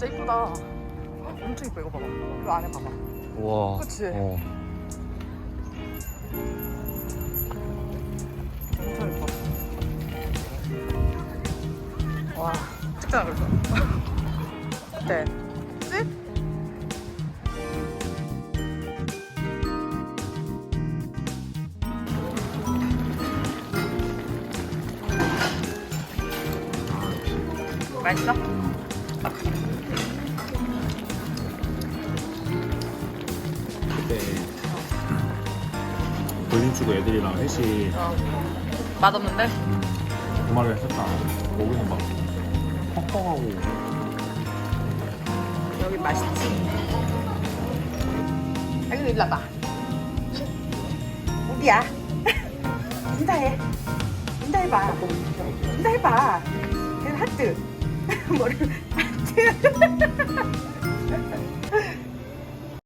진짜 이쁘다. 헉, 엄청 이뻐 이거 봐봐. 이거 안에 봐봐. 와. 그치? 어. 엄청 이뻐. 와, 찍잖아 그래서. 네. 쓱. 맛있어? 때 볼링 치고 애들이랑 회식 어. 맛없는데? 그 말을 했었다. 거기서 막 퍽퍽하고 여기 맛있지. 아이고 일로 와봐. 어디야? 인사해. 인사해봐. 인사해봐. 하트. 머리 하트.